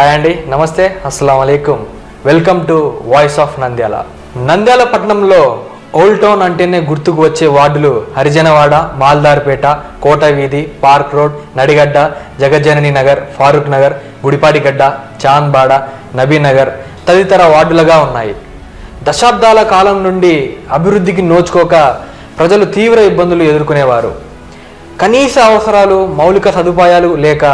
Hi అండి నమస్తే అస్సలం అయికం welcome to voice of Nandyal Nandyal పట్టణంలో ఓల్డ్ టౌన్ అంటేనే గుర్తుకు వచ్చే వార్డులు హరిజనవాడ మాల్దార్పేట కోట వీధి పార్క్ రోడ్ నడిగడ్డ జగజ్జనని నగర్ ఫారూక్ నగర్ గుడిపాడిగడ్డ చాంద్బాడ నబీనగర్ తదితర వార్డులుగా ఉన్నాయి. దశాబ్దాల కాలం నుండి అభివృద్ధికి నోచుకోక ప్రజలు తీవ్ర ఇబ్బందులు ఎదుర్కొనేవారు. కనీస అవసరాలు మౌలిక సదుపాయాలు లేక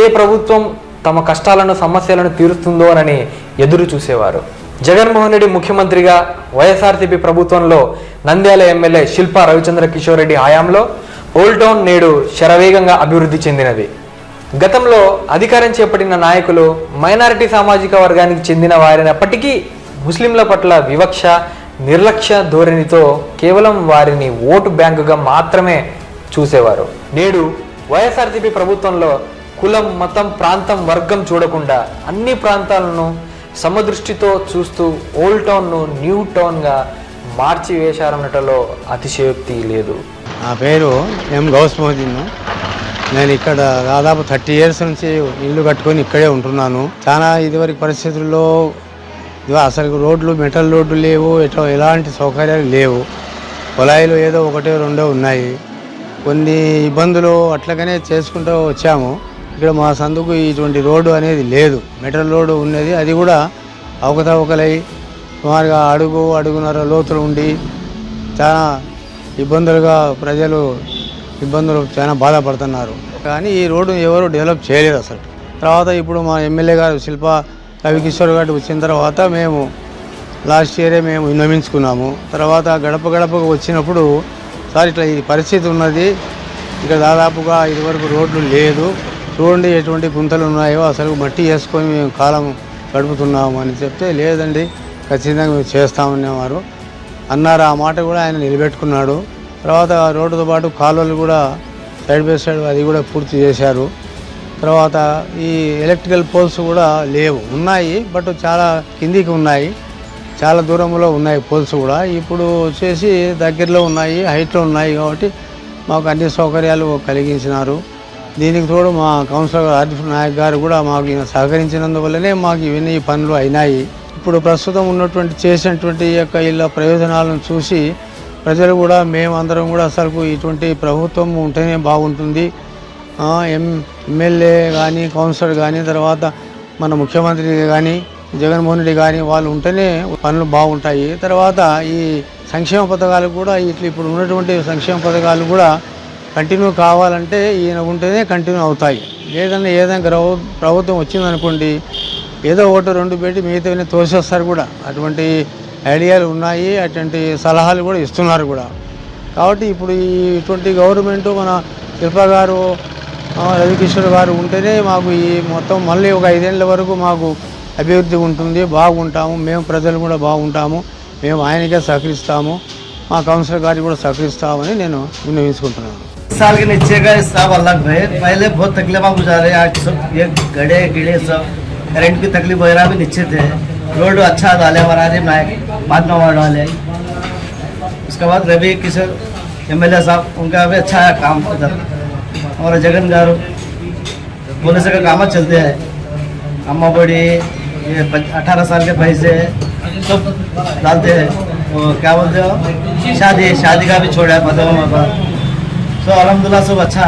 ఏ ప్రభుత్వం తమ కష్టాలను సమస్యలను తీరుస్తుందో అని ఎదురు చూసేవారు. జగన్మోహన్ రెడ్డి ముఖ్యమంత్రిగా వైఎస్ఆర్సీపీ ప్రభుత్వంలో నంద్యాల ఎమ్మెల్యే శిల్పా రవిచంద్ర కిషోర్ రెడ్డి హయాంలో ఓల్డ్ టౌన్ నేడు శరవేగంగా అభివృద్ధి చెందినది. గతంలో అధికారం చేపట్టిన నాయకులు మైనారిటీ సామాజిక వర్గానికి చెందిన వారినప్పటికీ ముస్లింల పట్ల వివక్ష నిర్లక్ష్య ధోరణితో కేవలం వారిని ఓటు బ్యాంకుగా మాత్రమే చూసేవారు. నేడు వైఎస్ఆర్సీపీ ప్రభుత్వంలో కులం మతం ప్రాంతం వర్గం చూడకుండా అన్ని ప్రాంతాలను సమదృష్టితో చూస్తూ ఓల్డ్ టౌన్ను న్యూ టౌన్గా మార్చి వేశారన్నటలో అతిశయోక్తి లేదు. నా పేరు ఎం గౌస్ మోదీన్ నేను ఇక్కడ దాదాపు థర్టీ ఇయర్స్ నుంచి ఇల్లు కట్టుకొని ఇక్కడే ఉంటున్నాను. చాలా ఇదివరకు పరిస్థితుల్లో అసలు రోడ్లు మెటల్ రోడ్లు లేవు ఎటో ఎలాంటి సౌకర్యాలు లేవు. కుళాయిలు ఏదో ఒకటో రెండో ఉన్నాయి. కొన్ని ఇబ్బందులు అట్లాగనే చేసుకుంటూ వచ్చాము. ఇక్కడ మా సందుకు ఇటువంటి రోడ్డు అనేది లేదు. మెటల్ రోడ్డు ఉన్నది. అది కూడా అవకతవకలై సుమారుగా అడుగు అడుగున్నర లోతులు ఉండి చాలా ఇబ్బందులుగా ప్రజలు ఇబ్బందులు చాలా బాధపడుతున్నారు. కానీ ఈ రోడ్డు ఎవరు డెవలప్ చేయలేదు అసలు. తర్వాత ఇప్పుడు మా ఎమ్మెల్యే గారు శిల్ప రవికిషోర్ గారు వచ్చిన తర్వాత మేము లాస్ట్ ఇయరే మేము విన్నవించుకున్నాము తర్వాత గడప గడపకు వచ్చినప్పుడు సార్ ఇట్లా ఈ పరిస్థితి ఉన్నది. ఇక్కడ దాదాపుగా ఇదివరకు రోడ్లు లేదు. చూడండి ఎటువంటి గుంతలు ఉన్నాయో అసలు మట్టి వేసుకొని మేము కాలం గడుపుతున్నాము అని చెప్తే లేదండి ఖచ్చితంగా మేము చేస్తామనేవారు అన్నారు ఆ మాట కూడా ఆయన నిలబెట్టుకున్నాడు. తర్వాత రోడ్డుతో పాటు కాలువలు కూడా సైడ్ బై సైడ్ అది కూడా పూర్తి చేశారు. తర్వాత ఈ ఎలక్ట్రికల్ పోల్స్ కూడా లేవు. ఉన్నాయి బట్ చాలా కిందికి ఉన్నాయి. చాలా దూరంలో ఉన్నాయి పోల్స్ కూడా. ఇప్పుడు వచ్చేసి దగ్గరలో ఉన్నాయి హైట్లో ఉన్నాయి కాబట్టి మాకు అన్ని సౌకర్యాలు కలిగించినారు. దీనికి తోడు మా కౌన్సిలర్ ఆర్డిఫ్ నాయక్ గారు కూడా మాకు ఈయన సహకరించినందువల్లనే మాకు ఇవన్నీ పనులు అయినాయి. ఇప్పుడు ప్రస్తుతం ఉన్నటువంటి చేసినటువంటి యొక్క ఇళ్ళ ప్రయోజనాలను చూసి ప్రజలు కూడా మేమందరం కూడా అసలు ఇటువంటి ప్రభుత్వం ఉంటేనే బాగుంటుంది. ఎం ఎమ్మెల్యే కానీ కౌన్సిలర్ కానీ తర్వాత మన ముఖ్యమంత్రి కానీ జగన్మోహన్ రెడ్డి కానీ వాళ్ళు ఉంటేనే పనులు బాగుంటాయి. తర్వాత ఈ సంక్షేమ పథకాలు కూడా ఇట్లా ఇప్పుడు ఉన్నటువంటి సంక్షేమ పథకాలు కూడా కంటిన్యూ కావాలంటే ఈయన ఉంటేనే కంటిన్యూ అవుతాయి. లేదంటే ఏదైనా ప్రభుత్వం వచ్చిందనుకోండి ఏదో ఒకటి రెండు పెట్టి మిగతావన్నీ తోసేస్తారు కూడా. అటువంటి ఐడియాలు ఉన్నాయి అటువంటి సలహాలు కూడా ఇస్తున్నారు కూడా. కాబట్టి ఇప్పుడు ఈ ఇటువంటి గవర్నమెంట్ మన శిల్ప గారు రవికిషోర్ గారు ఉంటేనే మాకు ఈ మొత్తం మళ్ళీ ఒక ఐదేళ్ళ వరకు మాకు అభివృద్ధి ఉంటుంది బాగుంటాము. మేము ప్రజలు కూడా బాగుంటాము. మేము ఆయనకే సహకరిస్తాము. మా కౌన్సిలర్ గారికి కూడా సహకరిస్తామని నేను విన్నవించుకుంటున్నాను. साल के नीचे का सब अलग है। पहले बहुत तकलीफा गुजारे आज सब ये गड़े, गिड़े सब। करंट की तकलीफ़ वगैरह भी नीचे थे रोड अच्छा डाले महाराज नायक महात्मा वार्ड वाले उसके बाद Ravi Kishore, M L A साहब, उनका भी अच्छा काम इधर। और जगन गारू बोले से का काम चलते हैं। अम्मा बड़ी, ये अठारह साल के पैसे सब डालते हैं। वो क्या बोलते हो? शादी शादी का भी छोड़ा है पर। సో అలహదుల్లా సో అచ్చా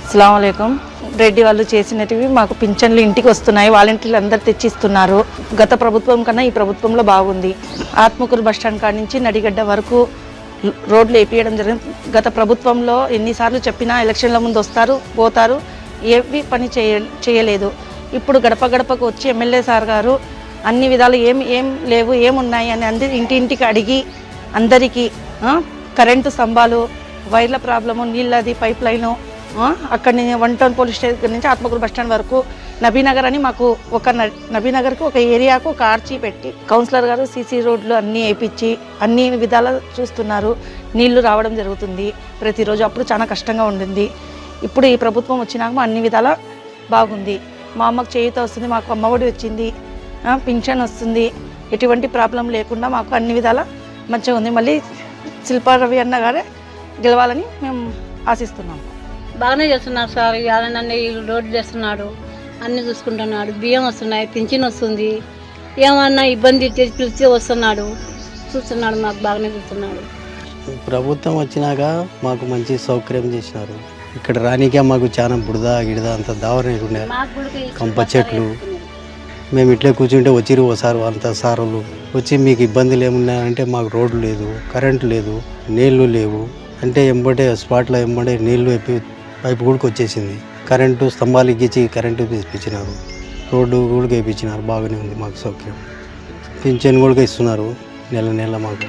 అస్సలం రెడ్డి వాళ్ళు చేసినవి మాకు పింఛన్లు ఇంటికి వస్తున్నాయి వాలంటీర్లు అందరు తెచ్చిస్తున్నారు. గత ప్రభుత్వం కన్నా ఈ ప్రభుత్వంలో బాగుంది. ఆత్మకూరు బస్టాండ్ కాడ నుంచి నడిగడ్డ వరకు రోడ్లు వేపియడం జరిగింది. గత ప్రభుత్వంలో ఎన్నిసార్లు చెప్పినా ఎలక్షన్ల ముందు వస్తారు పోతారు ఏవి పని చేయ చేయలేదు. ఇప్పుడు గడప గడపకు వచ్చి ఎమ్మెల్యే సార్ గారు అన్ని విధాలు ఏం ఏం లేవు ఏమున్నాయి అని అందరి ఇంటి ఇంటికి అడిగి అందరికీ కరెంటు స్తంభాలు వైర్ల ప్రాబ్లము నీళ్ళది పైప్ లైను అక్కడి నుంచి వన్ టౌన్ పోలీస్ స్టేషన్ నుంచి ఆత్మకూరు బస్ స్టాండ్ వరకు నబీనగర్ అని మాకు ఒక నబీనగర్కి ఒక ఏరియాకు ఒక ఆర్చి పెట్టి కౌన్సిలర్ గారు సీసీ రోడ్లు అన్నీ వేయించి అన్ని విధాలు చూస్తున్నారు. నీళ్ళు రావడం జరుగుతుంది. ప్రతిరోజు అప్పుడు చాలా కష్టంగా ఉండింది. ఇప్పుడు ఈ ప్రభుత్వం వచ్చినాక మా అన్ని విధాల బాగుంది. మా అమ్మకు చేయూత వస్తుంది మాకు అమ్మఒడి వచ్చింది పింఛన్ వస్తుంది. ఎటువంటి ప్రాబ్లం లేకుండా మాకు అన్ని విధాల మంచిగా ఉంది. మళ్ళీ శిల్పారవి అన్న గారే గెలవాలని మేము ఆశిస్తున్నాం బాగానే చేస్తున్నారు సార్. యాదనండి రోడ్డు చేస్తున్నాడు అన్ని చూసుకుంటున్నాడు. బియ్యం వస్తున్నాయి పింఛన్ వస్తుంది. ఏమన్నా ఇబ్బంది పిలిచి వస్తున్నాడు. చూస్తున్నాడు మాకు బాగానే చూస్తున్నాడు. ప్రభుత్వం వచ్చినాక మాకు మంచి సౌకర్యం చేసినారు. ఇక్కడ రానికే మాకు చాలా బుడద గిడద అంత దావరం ఉండే కంప చెట్లు. మేము ఇట్లే కూర్చుంటే వచ్చిరు ఓసారి అంత సారులు. వచ్చి మీకు ఇబ్బందులు ఏమున్నాయంటే మాకు రోడ్డు లేదు కరెంటు లేదు నీళ్ళు లేవు. అంటే ఎంబడే స్పాట్లో ఎంబడే నీళ్ళు అయిపోయి పైపు కూడా వచ్చేసింది కరెంటు స్తంభాలు ఎక్కించి కరెంటు ఇప్పించినారు రోడ్డు కూడా వేయించినారు బాగానే ఉంది మాకు సౌకర్యం పింఛన్ కూడా ఇస్తున్నారు. నెల నెల మాకు.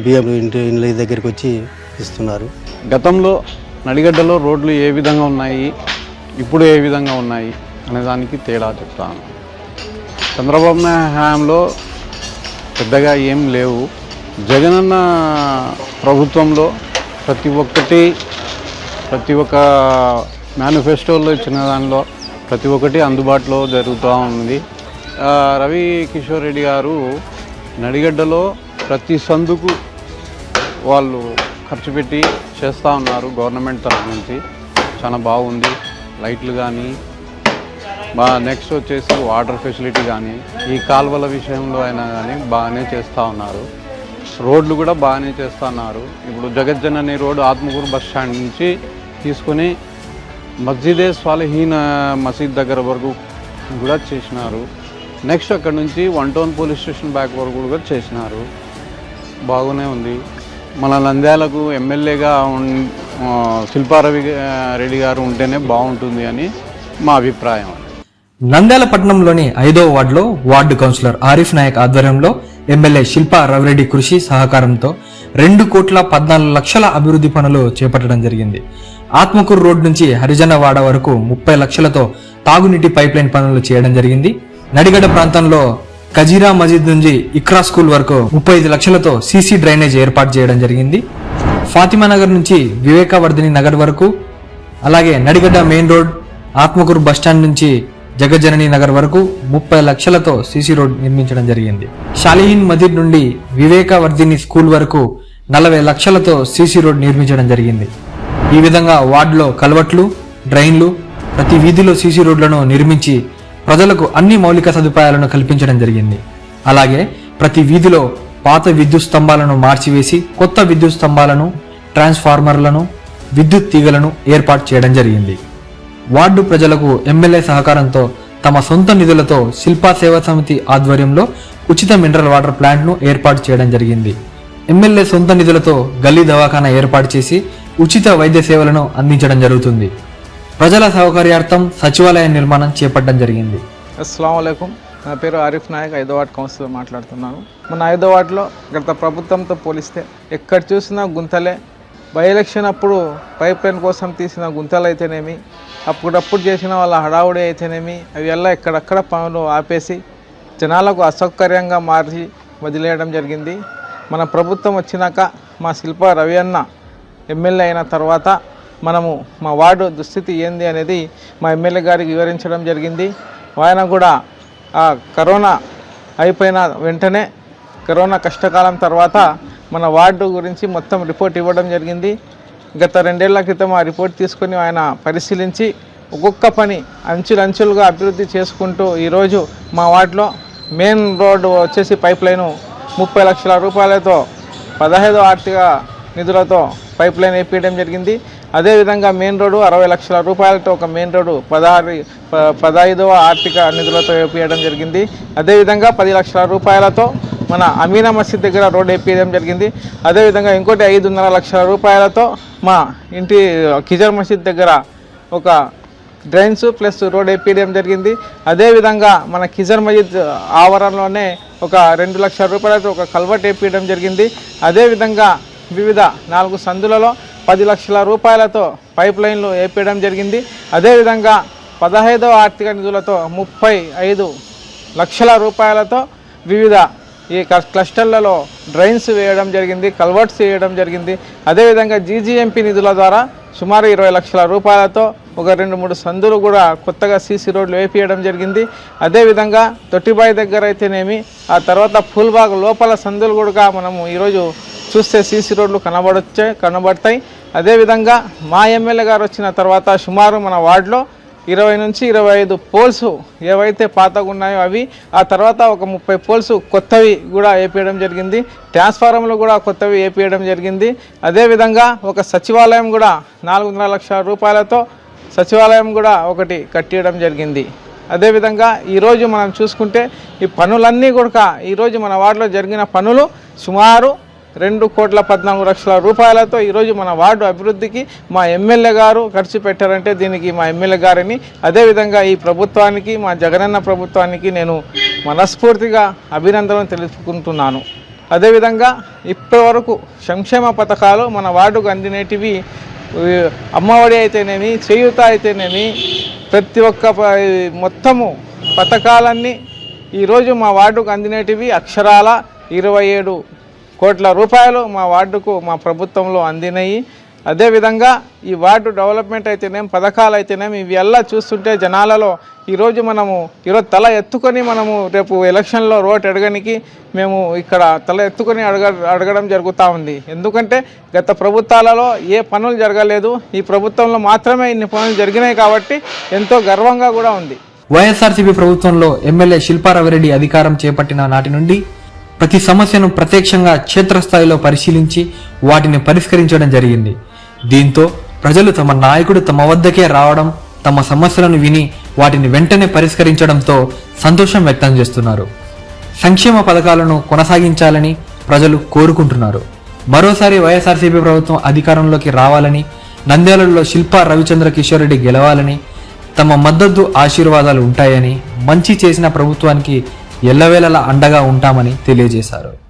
బియ్యం ఇంటి ఇండ్ల దగ్గరికి వచ్చి ఇస్తున్నారు. గతంలో నడిగడ్డలో రోడ్లు ఏ విధంగా ఉన్నాయి ఇప్పుడు ఏ విధంగా ఉన్నాయి అనేదానికి తేడా చెప్తాను. చంద్రబాబు నాయుడు హయాంలో పెద్దగా ఏం లేవు. జగనన్న ప్రభుత్వంలో ప్రతి ఒక్కటి ప్రతి ఒక్క మేనిఫెస్టోలో ఇచ్చిన దానిలో ప్రతి ఒక్కటి అందుబాటులో జరుగుతూ ఉంది. రవి కిషోర్ రెడ్డి గారు నడిగడ్డలో ప్రతి సందుకు వాళ్ళు ఖర్చు పెట్టి చేస్తూ ఉన్నారు గవర్నమెంట్ తరఫు నుంచి. చాలా బాగుంది. లైట్లు కానీ మా నెక్స్ట్ వచ్చేసి వాటర్ ఫెసిలిటీ కానీ ఈ కాలువల విషయంలో అయినా కానీ బాగానే చేస్తూ ఉన్నారు. రోడ్లు కూడా బాగానే చేస్తున్నారు. ఇప్పుడు జగజ్జనని రోడ్డు ఆత్మకూరు బస్ స్టాండ్ నుంచి తీసుకొని మస్జిదే స్వాలహీన మసీద్ దగ్గర వరకు కూడా చేసినారు. నెక్స్ట్ అక్కడ నుంచి one town police station back వరకు కూడా చేసినారు. బాగానే ఉంది. మన నంద్యాలకు ఎమ్మెల్యేగా ఉన్- శిల్పారవి రెడ్డి గారు ఉంటేనే బాగుంటుంది అని మా అభిప్రాయం. నంద్యాల పట్టణంలోని ఐదో వార్డులో వార్డు కౌన్సిలర్ ఆరిఫ్ నాయక్ ఆధ్వర్యంలో ఎమ్మెల్యే శిల్పా రవిరెడ్డి కృషి సహకారంతో రెండు కోట్ల పద్నాలుగు లక్షల అభివృద్ధి పనులు చేపట్టడం జరిగింది. ఆత్మకూరు రోడ్ నుంచి హరిజనవాడ వరకు ముప్పై లక్షలతో తాగునీటి పైప్ లైన్ పనులు చేయడం జరిగింది. నడిగడ ప్రాంతంలో కజీరా మజీద్ నుంచి ఇక్రా స్కూల్ వరకు ముప్పై ఐదు లక్షలతో సీసీ డ్రైనేజ్ ఏర్పాటు చేయడం జరిగింది. ఫాతిమా నగర్ నుంచి వివేకవర్ధిని నగర్ వరకు అలాగే Nadigadda main road Atmakur bus stand నుంచి జగజనని నగర్ వరకు ముప్పై లక్షలతో సీసీ రోడ్ నిర్మించడం జరిగింది. షాలిహీన్ మదిర్ నుండి వివేకవర్ధిని స్కూల్ వరకు నలభై లక్షలతో సీసీ రోడ్ నిర్మించడం జరిగింది. ఈ విధంగా వార్డులో కల్వట్లు డ్రైన్లు ప్రతి వీధిలో సీసీ రోడ్లను నిర్మించి ప్రజలకు అన్ని మౌలిక సదుపాయాలను కల్పించడం జరిగింది. అలాగే ప్రతి వీధిలో పాత విద్యుత్ స్తంభాలను మార్చివేసి కొత్త విద్యుత్ స్తంభాలను ట్రాన్స్ఫార్మర్లను విద్యుత్ తీగలను ఏర్పాటు చేయడం జరిగింది. వార్డు ప్రజలకు ఎమ్మెల్యే సహకారంతో తమ సొంత నిధులతో శిల్పా సేవా సమితి ఆధ్వర్యంలో ఉచిత మినరల్ వాటర్ ప్లాంట్ను ఏర్పాటు చేయడం జరిగింది. ఎమ్మెల్యే సొంత నిధులతో గల్లీ దవాఖానా ఏర్పాటు చేసి ఉచిత వైద్య సేవలను అందించడం జరుగుతుంది. ప్రజల సౌకర్యార్థం సచివాలయ నిర్మాణం చేపట్టడం జరిగింది. అస్సలం నా పేరు ఆరిఫ్ నాయక్ ఐదో వార్డ్ కౌన్సిలర్ మాట్లాడుతున్నాను. మన ఐదో వార్డులో గత ప్రభుత్వంతో పోలిస్తే ఎక్కడ చూసినా గుంతలే బై ఎలక్షన్ అప్పుడు పైప్ లైన్ కోసం తీసిన గుంతలు అయితేనేమి అప్పుడప్పుడు చేసిన వాళ్ళ హడావుడి అయితేనేమి అవి ఎలా ఎక్కడక్కడ పనులు ఆపేసి జనాలకు అసౌకర్యంగా మార్చి వదిలేయడం జరిగింది. మన ప్రభుత్వం వచ్చినాక మా శిల్ప రవి అన్న ఎమ్మెల్యే అయిన తర్వాత మనము మా వార్డు దుస్థితి ఏంది అనేది మా ఎమ్మెల్యే గారికి వివరించడం జరిగింది. ఆయన కూడా ఆ కరోనా అయిపోయిన వెంటనే కరోనా కష్టకాలం తర్వాత మన వార్డు గురించి మొత్తం రిపోర్ట్ ఇవ్వడం జరిగింది. గత రెండేళ్ళ క్రితం ఆ రిపోర్ట్ తీసుకొని ఆయన పరిశీలించి ఒక్కొక్క పని అంచులంచులుగా అభివృద్ధి చేసుకుంటూ ఈరోజు మా వార్డులో మెయిన్ రోడ్డు వచ్చేసి పైప్ లైను ముప్పై లక్షల రూపాయలతో పదహైదో ఆర్థిక నిధులతో పైప్ లైన్ వేపించడం జరిగింది. అదేవిధంగా మెయిన్ రోడ్డు అరవై లక్షల రూపాయలతో ఒక మెయిన్ రోడ్డు పదహారు ప- పదహైదవ ఆర్థిక నిధులతో వేపించడం జరిగింది. అదేవిధంగా పది లక్షల రూపాయలతో మన అమీనా మసీద్ దగ్గర రోడ్ వేపించడం జరిగింది. అదేవిధంగా ఇంకోటి ఐదున్నర లక్షల రూపాయలతో మా ఇంటి కిజర్ మసీద్ దగ్గర ఒక డ్రైన్స్ ప్లస్ రోడ్ వేపించడం జరిగింది. అదేవిధంగా మన కిజర్ మసీద్ ఆవరణలోనే ఒక రెండు లక్షల రూపాయలతో ఒక కల్వర్ట్ వేపించడం జరిగింది. అదేవిధంగా వివిధ నాలుగు సందులలో పది లక్షల రూపాయలతో పైప్ లైన్లు వేపించడం జరిగింది. అదేవిధంగా పదహైదవ ఆర్థిక నిధులతో ముప్పై ఐదు లక్షల రూపాయలతో వివిధ ఈ క- క్లస్టర్లలో డ్రైన్స్ వేయడం జరిగింది కల్వర్ట్స్ వేయడం జరిగింది. అదేవిధంగా జీజీఎంపీ నిధుల ద్వారా సుమారు ఇరవై లక్షల రూపాయలతో ఒక రెండు మూడు సందులు కూడా కొత్తగా సీసీ రోడ్లు వేపియడం జరిగింది. అదేవిధంగా తొట్టిబాయి దగ్గర అయితేనేమి ఆ తర్వాత ఫుల్బాగ్ లోపల సందులు కూడా మనము ఈరోజు చూస్తే సీసీ రోడ్లు కనబడొచ్చే కనబడతాయి. అదేవిధంగా మా ఎమ్మెల్యే గారు వచ్చిన తర్వాత సుమారు మన వార్డులో ఇరవై నుంచి ఇరవై ఐదు పోల్స్ ఏవైతే పాతగా ఉన్నాయో అవి ఆ తర్వాత ఒక ముప్పై పోల్స్ కొత్తవి కూడా వేపేయడం జరిగింది. ట్రాన్స్ఫారంలు కూడా కొత్తవి వేపేయడం జరిగింది. అదేవిధంగా ఒక సచివాలయం కూడా నాలుగున్నర లక్షల రూపాయలతో సచివాలయం కూడా ఒకటి కట్టేయడం జరిగింది. అదేవిధంగా ఈరోజు మనం చూసుకుంటే ఈ పనులన్నీ కూడా ఈరోజు మన వార్డులో జరిగిన పనులు సుమారు రెండు కోట్ల పద్నాలుగు లక్షల రూపాయలతో ఈరోజు మన వార్డు అభివృద్ధికి మా ఎమ్మెల్యే గారు ఖర్చు పెట్టారంటే దీనికి మా ఎమ్మెల్యే గారిని అదేవిధంగా ఈ ప్రభుత్వానికి మా జగనన్న ప్రభుత్వానికి నేను మనస్ఫూర్తిగా అభినందనలు తెలుపుకుంటున్నాను. అదేవిధంగా ఇప్పటివరకు సంక్షేమ పథకాలు మన వార్డుకు అందినేటివి అమ్మఒడి అయితేనేమి చేయూత అయితేనేమి ప్రతి ఒక్క ప- మొత్తము పథకాలన్నీ ఈరోజు మా వార్డుకు అందినేటివి అక్షరాల ఇరవై ఏడు కోట్ల రూపాయలు మా వార్డుకు మా ప్రభుత్వంలో అందినాయి. అదేవిధంగా ఈ వార్డు డెవలప్మెంట్ అయితేనేం పథకాలు అయితేనేం ఇవి ఎలా చూస్తుంటే జనాలలో ఈరోజు మనము ఈరోజు తల ఎత్తుకొని మనము రేపు ఎలక్షన్లో రోడ్ అడగనికి మేము ఇక్కడ తల ఎత్తుకొని అడగ అడగడం జరుగుతూ ఉంది. ఎందుకంటే గత ప్రభుత్వాలలో ఏ పనులు జరగలేదు. ఈ ప్రభుత్వంలో మాత్రమే ఇన్ని పనులు జరిగినాయి కాబట్టి ఎంతో గర్వంగా కూడా ఉంది. వైఎస్ఆర్సీపీ ప్రభుత్వంలో ఎమ్మెల్యే శిల్పారావిరెడ్డి అధికారం చేపట్టిన నాటి నుండి ప్రతి సమస్యను ప్రత్యక్షంగా క్షేత్రస్థాయిలో పరిశీలించి వాటిని పరిష్కరించడం జరిగింది. దీంతో ప్రజలు తమ నాయకుడు తమ వద్దకే రావడం తమ సమస్యలను విని వాటిని వెంటనే పరిష్కరించడంతో సంతోషం వ్యక్తం చేస్తున్నారు. సంక్షేమ పథకాలను కొనసాగించాలని ప్రజలు కోరుకుంటున్నారు. మరోసారి వైఎస్ఆర్సీపీ ప్రభుత్వం అధికారంలోకి రావాలని నంద్యాలలో శిల్పా రవిచంద్ర కిషోర్ రెడ్డి గెలవాలని తమ మద్దతు ఆశీర్వాదాలు ఉంటాయని మంచి చేసిన ప్రభుత్వానికి ఎల్లవేళలా అండగా ఉంటామని తెలియజేశారు.